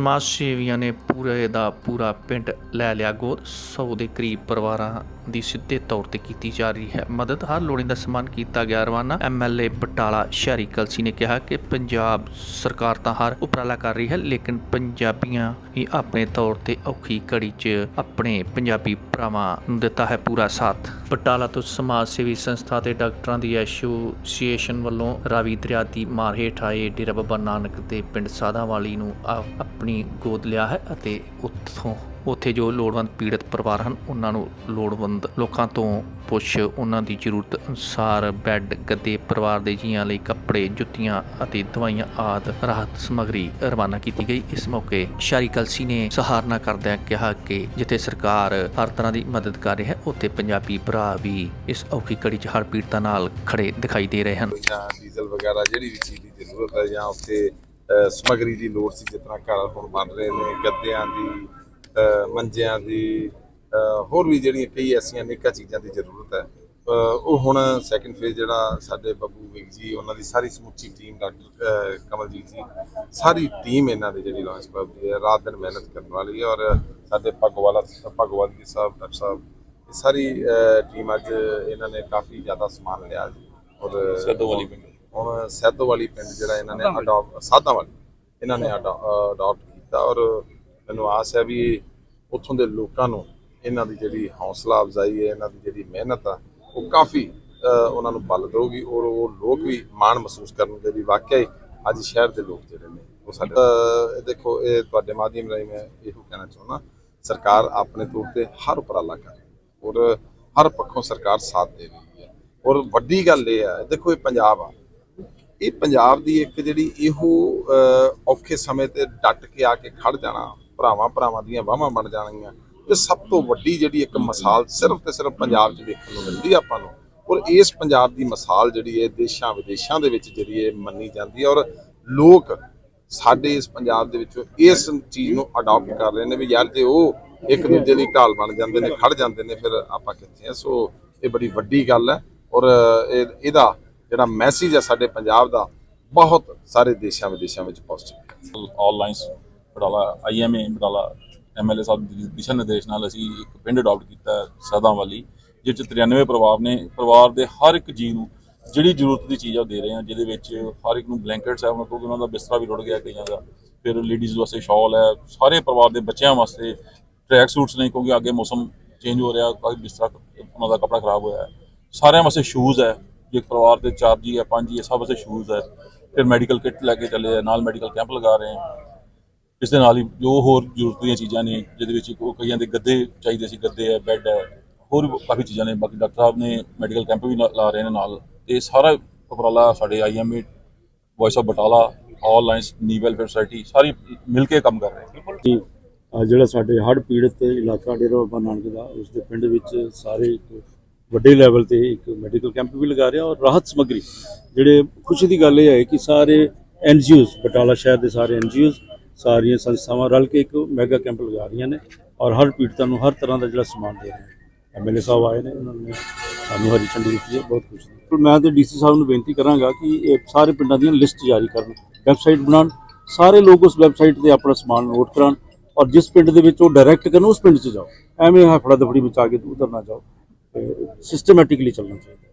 ਸਮਾਜ ਸੇਵੀਆਂ ਨੇ ਪੂਰੇ ਦਾ ਪੂਰਾ ਪਿੰਡ ਲੈ ਲਿਆ ਗੋਦ। 100 ਦੇ ਕਰੀਬ ਪਰਿਵਾਰਾਂ ਦੀ ਸਿੱਧੇ ਤੌਰ ਤੇ ਕੀਤੀ ਜਾ ਰਹੀ ਹੈ ਮਦਦ। ਹਰ ਲੋੜੀਂਦਾ ਸਮਾਨ ਕੀਤਾ ਗਿਆ। ਰਵਾਨਾ ਐਮਐਲਏ ਬਟਾਲਾ ਸ਼ਹਿਰੀ ਕਲਸੀ ਨੇ ਕਿਹਾ ਕਿ ਪੰਜਾਬ ਸਰਕਾਰ ਤਾਂ ਹਰ ਉਪਰਾਲਾ ਕਰ ਰਹੀ ਹੈ, ਲੇਕਿਨ ਪੰਜਾਬੀਆਂ ਹੀ ਆਪਣੇ ਤੌਰ ਤੇ ਔਖੀ ਘੜੀ 'ਚ ਆਪਣੇ ਪੰਜਾਬੀ ਭਰਾਵਾਂ ਨੂੰ ਦਿੱਤਾ ਹੈ ਪੂਰਾ ਸਾਥ। ਬਟਾਲਾ ਤੋਂ ਸਮਾਜ ਸੇਵੀ ਸੰਸਥਾ ਤੇ ਡਾਕਟਰਾਂ ਦੀ ਐਸੋਸੀਏਸ਼ਨ ਵੱਲੋਂ ਰਾਵੀ ਦਰਿਆ ਦੀ ਮਾਰ ਹੇਠ ਆਏ ਡੇਰਾ ਬਾਬਾ ਨਾਨਕ ਦੇ ਪਿੰਡ ਸਾਦਾਵਾਲੀ ਨੂੰ ਆ- ਆਪਣੀ ਗੋਦ ਲਿਆ ਹੈ ਅਤੇ ਉੱਥੋਂ ਉੱਥੇ ਜੋ ਲੋੜਵੰਦ ਪੀੜਤ ਪਰਿਵਾਰ ਹਨ, ਉਹਨਾਂ ਨੂੰ ਲੋੜਵੰਦ ਲੋਕਾਂ ਤੋਂ ਪੁੱਛ ਉਹਨਾਂ ਦੀ ਜ਼ਰੂਰਤ ਅਨੁਸਾਰ ਬੈੱਡ, ਗੱਦੇ, ਪਰਿਵਾਰ ਦੇ ਜੀਆਂ ਲਈ ਕੱਪੜੇ, ਜੁੱਤੀਆਂ ਅਤੇ ਦਵਾਈਆਂ ਆਦਿ ਰਾਹਤ ਸਮੱਗਰੀ ਰਵਾਨਾ ਕੀਤੀ ਗਈ। ਇਸ ਮੌਕੇ ਸ਼ਾਰੀ ਕਲਸੀ ਨੇ ਸਹਾਰਨਾ ਕਰਦਿਆਂ ਕਿਹਾ ਕਿ ਜਿੱਥੇ ਸਰਕਾਰ ਹਰ ਤਰ੍ਹਾਂ ਦੀ ਮਦਦ ਕਰ ਰਹੀ ਹੈ, ਉੱਥੇ ਪੰਜਾਬੀ ਭਰਾ ਵੀ ਇਸ ਔਖੀ ਕੜੀ 'ਚ ਹਰ ਪੀੜਤਾਂ ਨਾਲ ਖੜੇ ਦਿਖਾਈ ਦੇ ਰਹੇ ਹਨ। ਡੀਜ਼ਲ ਵਗੈਰਾ ਜਿਹੜੀ ਵੀ ਚੀਜ਼ ਦੀ ਜ਼ਰੂਰਤ ਹੈ ਜਾਂ ਉੱਥੇ ਸਮੱਗਰੀ ਦੀ ਲੋੜ ਸੀ, ਜਿਸ ਤਰ੍ਹਾਂ ਘਰ ਹੁਣ ਬਣ ਰਹੇ ਨੇ, ਗੱਦਿਆਂ ਦੀ ਮੰਜਿਆਂ ਦੀ ਹੋਰ ਵੀ ਜਿਹੜੀਆਂ ਕਈ ਐਸੀਆਂ ਨੇਕਾਂ ਚੀਜ਼ਾਂ ਦੀ ਜ਼ਰੂਰਤ ਹੈ ਉਹ ਹੁਣ ਸੈਕੰਡ ਫੇਜ਼ ਜਿਹੜਾ ਸਾਡੇ ਬੱਬੂ ਵਿਗ ਜੀ, ਉਹਨਾਂ ਦੀ ਸਾਰੀ ਸਮੁੱਚੀ ਟੀਮ ਡਾਕਟਰ ਕਮਲਜੀਤ ਜੀ, ਸਾਰੀ ਟੀਮ ਇਹਨਾਂ ਦੀ ਜਿਹੜੀ ਲਾਂਚ ਕਰਦੀ ਹੈ, ਰਾਤ ਦਿਨ ਮਿਹਨਤ ਕਰਨ ਵਾਲੀ ਹੈ ਔਰ ਸਾਡੇ ਭਗਵਾਲਾ ਭਗਵਾਲ ਜੀ ਸਾਹਿਬ, ਡਾਕਟਰ ਸਾਹਿਬ, ਇਹ ਸਾਰੀ ਟੀਮ ਅੱਜ ਇਹਨਾਂ ਨੇ ਕਾਫੀ ਜ਼ਿਆਦਾ ਸਮਾਨ ਲਿਆ ਔਰ ਸੈਦੋ ਵਾਲੀ ਪਿੰਡ। ਹੁਣ ਸੈਦੋ ਵਾਲੀ ਪਿੰਡ ਜਿਹੜਾ ਇਹਨਾਂ ਨੇ ਅਡਾਪਟ ਸਾਦਾ ਵਾਲੀ ਇਹਨਾਂ ਨੇ ਅਡਾਪਟ ਕੀਤਾ ਔਰ ਮੈਨੂੰ ਆਸ ਹੈ ਵੀ ਉੱਥੋਂ ਦੇ ਲੋਕਾਂ ਨੂੰ ਇਹਨਾਂ ਦੀ ਜਿਹੜੀ ਹੌਸਲਾ ਅਫਜ਼ਾਈ ਹੈ ਇਹਨਾਂ ਦੀ ਜਿਹੜੀ ਮਿਹਨਤ ਆ ਉਹ ਕਾਫੀ ਉਹਨਾਂ ਨੂੰ ਬਲ ਦੇਊਗੀ ਔਰ ਉਹ ਲੋਕ ਵੀ ਮਾਣ ਮਹਿਸੂਸ ਕਰਨਗੇ ਵੀ ਵਾਕਿਆ ਹੀ ਅੱਜ ਸ਼ਹਿਰ ਦੇ ਲੋਕ ਜਿਹੜੇ ਨੇ ਉਹ ਸਾਡੇ ਦੇਖੋ ਇਹ ਤੁਹਾਡੇ ਮਾਧਿਅਮ ਰਾਹੀਂ ਮੈਂ ਇਹੋ ਕਹਿਣਾ ਚਾਹੁੰਦਾ ਸਰਕਾਰ ਆਪਣੇ ਤੌਰ ਤੇ ਹਰ ਉਪਰਾਲਾ ਕਰ ਔਰ ਹਰ ਪੱਖੋਂ ਸਰਕਾਰ ਸਾਥ ਦੇ ਰਹੀ ਹੈ। ਔਰ ਵੱਡੀ ਗੱਲ ਇਹ ਹੈ ਦੇਖੋ ਇਹ ਪੰਜਾਬ ਆ ਇਹ ਪੰਜਾਬ ਦੀ ਇੱਕ ਜਿਹੜੀ ਇਹੋ ਔਖੇ ਸਮੇਂ ਤੇ ਡਟ ਕੇ ਆ ਕੇ ਖੜ ਜਾਣਾ, ਭਰਾਵਾਂ ਭਰਾਵਾਂ ਦੀਆਂ ਬਾਹਾਂ ਬਣ ਜਾਣਗੀਆਂ, ਇਹ ਸਭ ਤੋਂ ਵੱਡੀ ਜਿਹੜੀ ਇੱਕ ਮਿਸਾਲ ਸਿਰਫ ਤੇ ਸਿਰਫ ਪੰਜਾਬ 'ਚ ਵੇਖਣ ਨੂੰ ਮਿਲਦੀ ਆਪਾਂ ਨੂੰ। ਔਰ ਇਸ ਪੰਜਾਬ ਦੀ ਮਿਸਾਲ ਜਿਹੜੀ ਹੈ ਦੇਸ਼ਾਂ ਵਿਦੇਸ਼ਾਂ ਦੇ ਵਿੱਚ ਜਿਹੜੀ ਹੈ ਮੰਨੀ ਜਾਂਦੀ ਹੈ ਔਰ ਲੋਕ ਸਾਡੇ ਇਸ ਪੰਜਾਬ ਦੇ ਵਿੱਚੋਂ ਇਸ ਚੀਜ਼ ਨੂੰ ਅਡਾਪਟ ਕਰ ਰਹੇ ਨੇ ਵੀ ਯਾਰ ਜੇ ਉਹ ਇੱਕ ਦੂਜੇ ਦੀ ਢਾਲ ਬਣ ਜਾਂਦੇ ਨੇ ਖੜ ਜਾਂਦੇ ਨੇ, ਫਿਰ ਆਪਾਂ ਕਿੱਥੇ ਆ? ਸੋ ਇਹ ਬੜੀ ਵੱਡੀ ਗੱਲ ਹੈ ਔਰ ਇਹ, ਇਹਦਾ ਜਿਹੜਾ ਮੈਸੇਜ ਹੈ ਸਾਡੇ ਪੰਜਾਬ ਦਾ, ਬਹੁਤ ਸਾਰੇ ਦੇਸ਼ਾਂ ਵਿਦੇਸ਼ਾਂ ਵਿੱਚ ਪਹੁੰਚਿਆ all lions Batala IMA Batala MLA ਸਾਹਿਬ ਦੀ ਦਿਸ਼ਾ ਨਿਰਦੇਸ਼ ਨਾਲ ਅਸੀਂ ਇੱਕ ਪਿੰਡ ਅਡਾਪਟ ਕੀਤਾ ਸਦਾ ਵਾਲੀ ਜਿਸ 'ਚ 93 ਪਰਿਵਾਰ ਨੇ, ਪਰਿਵਾਰ ਦੇ ਹਰ ਇੱਕ ਜੀ ਨੂੰ ਜਿਹੜੀ ਜ਼ਰੂਰਤ ਦੀ ਚੀਜ਼ ਆ ਉਹ ਦੇ ਰਹੇ ਹਾਂ ਜਿਹਦੇ ਵਿੱਚ ਹਰ ਇੱਕ ਨੂੰ ਬਲੈਂਕਟਸ ਹੈ ਕਿਉਂਕਿ ਉਹਨਾਂ ਦਾ ਬਿਸਤਰਾ ਵੀ ਰੁੜ ਗਿਆ ਕਈਆਂ ਦਾ, ਫਿਰ ਲੇਡੀਜ਼ ਵਾਸਤੇ ਸ਼ਾਲ ਹੈ, ਸਾਰੇ ਪਰਿਵਾਰ ਦੇ ਬੱਚਿਆਂ ਵਾਸਤੇ ਟਰੈਕ ਸੂਟਸ ਨੇ, ਕਿਉਂਕਿ ਅੱਗੇ ਮੌਸਮ ਚੇਂਜ ਹੋ ਰਿਹਾ, ਕਾਫੀ ਬਿਸਤਰਾ, ਉਹਨਾਂ ਦਾ ਕੱਪੜਾ ਖਰਾਬ ਹੋਇਆ ਸਾਰਿਆਂ ਵਾਸਤੇ ਸ਼ੂਜ਼ ਹੈ ਜੇ ਪਰਿਵਾਰ ਦੇ ਚਾਰ ਜੀ ਹੈ ਪੰਜ ਜੀ ਹੈ ਸਭ ਵਾਸਤੇ ਸ਼ੂਜ਼ ਹੈ। ਫਿਰ ਮੈਡੀਕਲ ਕਿੱਟ ਲੈ ਕੇ ਚੱਲੇ ਆ, ਨਾਲ ਮੈਡੀਕਲ ਕੈਂਪ ਲਗਾ ਰਹੇ ਹਾਂ। ਇਸ ਦੇ ਨਾਲ ਹੀ ਜੋ ਹੋਰ ਜ਼ਰੂਰਤ ਦੀਆਂ ਚੀਜ਼ਾਂ ਨੇ, ਜਿਹਦੇ ਵਿੱਚ ਉਹ ਕਈਆਂ ਦੇ ਗੱਦੇ ਚਾਹੀਦੇ ਸੀ, ਗੱਦੇ ਹੈ ਬੈੱਡ ਹੈ, ਹੋਰ ਵੀ ਕਾਫੀ ਚੀਜ਼ਾਂ ਨੇ। ਬਾਕੀ ਡਾਕਟਰ ਸਾਹਿਬ ਨੇ ਮੈਡੀਕਲ ਕੈਂਪ ਵੀ ਲਾ ਰਹੇ ਨੇ ਨਾਲ। ਤੇ ਸਾਰਾ ਉਪਰਾਲਾ ਸਾਡੇ IMA voice of Batala all lions ਨੀ ਵੈਲਫੇਅਰ ਸੁਸਾਇਟੀ ਸਾਰੀ ਮਿਲ ਕੇ ਕੰਮ ਕਰ ਰਹੇ ਨੇ। ਕਿ ਜਿਹੜਾ ਸਾਡੇ ਹੜ੍ਹ ਪੀੜਤ ਇਲਾਕਾ ਡੇਰਾ ਬਾਬਾ ਨਾਨਕ ਦਾ, ਉਸ ਦੇ ਪਿੰਡ ਵਿੱਚ ਸਾਰੇ ਵੱਡੇ ਲੈਵਲ ਤੇ ਇੱਕ ਮੈਡੀਕਲ ਕੈਂਪ ਵੀ ਲਗਾ ਰਿਹਾ ਔਰ ਰਾਹਤ ਸਮੱਗਰੀ। ਜਿਹੜੇ ਖੁਸ਼ੀ ਦੀ ਗੱਲ ਇਹ ਹੈ ਕਿ ਸਾਰੇ ਐਨਜੀਓਜ਼ ਬਟਾਲਾ ਸ਼ਹਿਰ ਦੇ ਸਾਰੇ ਐਨਜੀਓਜ਼ ਸਾਰੀਆਂ ਸੰਸਥਾਵਾਂ ਰਲ ਕੇ ਇੱਕ ਮੈਗਾ ਕੈਂਪ ਲਗਾ ਰਹੀਆਂ ਨੇ ਔਰ ਹਰ ਪੀੜਤਾਂ ਨੂੰ ਹਰ ਤਰ੍ਹਾਂ ਦਾ ਜਿਹੜਾ ਸਮਾਨ ਦੇ ਰਹੇ ਨੇ। ਐਮਐਲਏ ਸਾਹਿਬ ਆਏ ਨੇ, ਉਹਨਾਂ ਨੇ ਸਾਨੂੰ ਹਰੀ ਝੰਡੀ ਦਿੱਤੀ ਹੈ, ਬਹੁਤ ਖੁਸ਼ੀ ਹੈ। ਮੈਂ ਤੇ ਡੀਸੀ ਸਾਹਿਬ ਨੂੰ ਬੇਨਤੀ ਕਰਾਂਗਾ ਕਿ ਇਹ ਸਾਰੇ ਪਿੰਡਾਂ ਦੀਆਂ ਲਿਸਟ ਜਾਰੀ ਕਰਨ ਵੈਬਸਾਈਟ ਬਣਾਉਣ, ਸਾਰੇ ਲੋਕ ਉਸ ਵੈਬਸਾਈਟ ਤੇ ਆਪਣਾ ਸਮਾਨ ਨੋਟ ਕਰਾਉਣ ਔਰ ਜਿਸ ਪਿੰਡ ਦੇ ਵਿੱਚ ਉਹ ਡਾਇਰੈਕਟ ਕਰਨ, ਉਸ ਪਿੰਡ 'ਚ ਜਾਓ। ਐਵੇਂ ਹਫੜਾ ਦਫੜੀ ਵਿੱਚ ਆ ਕੇ ਉਧਰ ਨਾ ਜਾਓ ਸਿਸਟਮੈਟਿਕਲੀ ਚੱਲਣਾ ਚਾਹੀਦਾ।